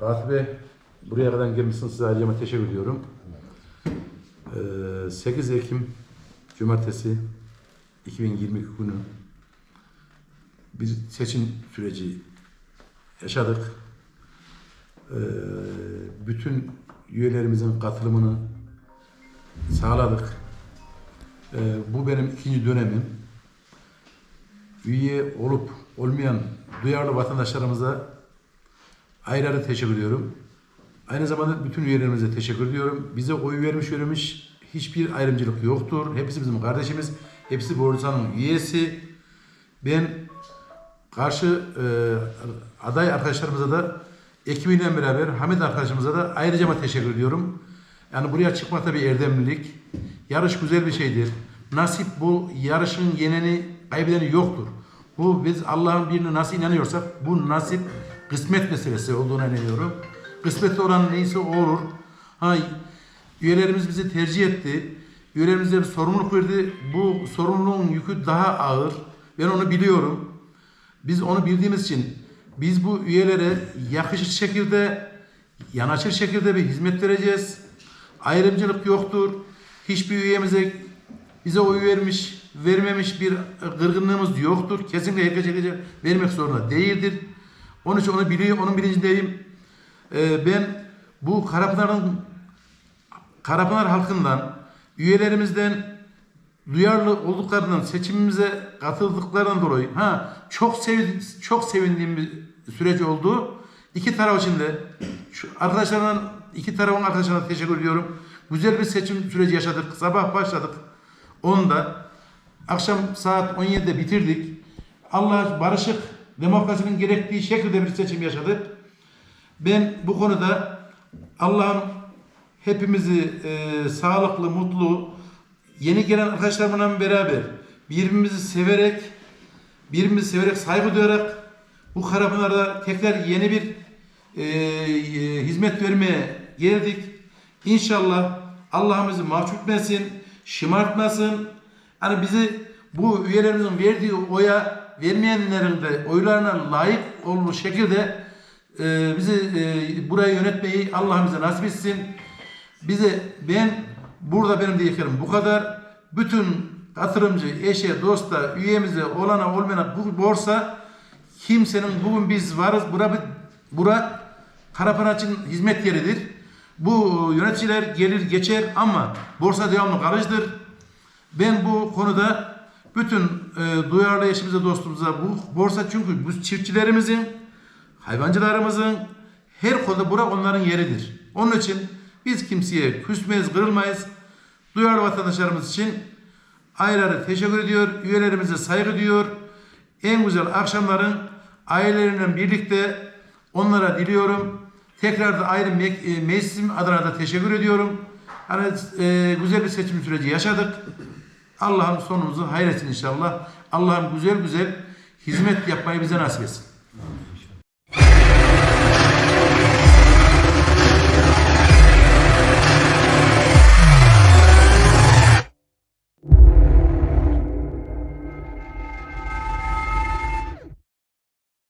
Buraya kadar gelmişsiniz. Size ayrıca teşekkür ediyorum. Ee, 8 Ekim Cumartesi 2022 günü bir seçim süreci yaşadık. Ee, bütün üyelerimizin katılımını sağladık. Ee, bu benim ikinci dönemim. Üye olup olmayan duyarlı vatandaşlarımıza ayrı ayrı teşekkür ediyorum. Aynı zamanda bütün üyelerimize teşekkür ediyorum. Bize oy vermiş vermiş hiçbir ayrımcılık yoktur. Hepsi bizim kardeşimiz. Hepsi Borsan'ın üyesi. Ben karşı e, aday arkadaşlarımıza da ekibiyle beraber Hamit arkadaşımıza da ayrıca teşekkür ediyorum. Yani buraya çıkmak da bir erdemlilik. Yarış güzel bir şeydir. Nasip bu yarışın yeneni kaybedeni yoktur. Bu biz Allah'ın birine nasıl inanıyorsak bu nasip kısmet meselesi olduğuna inanıyorum. Kısmetli olan neyse o olur. Ha, üyelerimiz bizi tercih etti. Üyelerimize bir sorumluluk verdi. Bu sorumluluğun yükü daha ağır. Ben onu biliyorum. Biz onu bildiğimiz için biz bu üyelere yakışır şekilde, yanaşır şekilde bir hizmet vereceğiz. Ayrımcılık yoktur. Hiçbir üyemize bize oy vermiş, vermemiş bir kırgınlığımız yoktur. Kesinlikle herkes herkese vermek zorunda değildir. Onun için onu biliyor, onun bilincindeyim. Ee, ben bu Karapınar'ın Karapınar halkından, üyelerimizden duyarlı olduklarından, seçimimize katıldıklarından dolayı ha çok sev çok sevindiğim bir süreç oldu. İki taraf için de şu arkadaşlardan iki tarafın arkadaşlarına teşekkür ediyorum. Güzel bir seçim süreci yaşadık. Sabah başladık. Onda akşam saat 17'de bitirdik. Allah barışık demokrasinin gerektiği şekilde bir seçim yaşadık. Ben bu konuda Allah'ım hepimizi e, sağlıklı, mutlu, yeni gelen arkadaşlarımla beraber birbirimizi severek, birbirimizi severek, saygı duyarak bu Karapınar'da tekrar yeni bir e, e, hizmet vermeye geldik. İnşallah Allah'ımızı mahcup etmesin, şımartmasın. Hani bizi bu üyelerimizin verdiği oya vermeyenlerin de oylarına layık olmuş şekilde e, bizi e, burayı yönetmeyi Allah bize nasip etsin. Bize ben burada benim diyeceklerim bu kadar. Bütün katılımcı, eşe, dosta, üyemize, olana, olmayana bu borsa kimsenin bugün biz varız. Bura, bura Karapınar için hizmet yeridir. Bu yöneticiler gelir geçer ama borsa devamlı kalıcıdır. Ben bu konuda bütün e, duyarlı eşimize, dostumuza bu borsa çünkü bu çiftçilerimizin, hayvancılarımızın her konuda bura onların yeridir. Onun için biz kimseye küsmeyiz, kırılmayız. Duyarlı vatandaşlarımız için ayrı ayrı teşekkür ediyor. Üyelerimize saygı duyuyor. En güzel akşamların aileleriyle birlikte onlara diliyorum. Tekrar da ayrı me- e, meclisim adına da teşekkür ediyorum. Hani e, güzel bir seçim süreci yaşadık. Allah'ım sonumuzu hayretsin inşallah. Allah'ım güzel güzel hizmet yapmayı bize nasip etsin.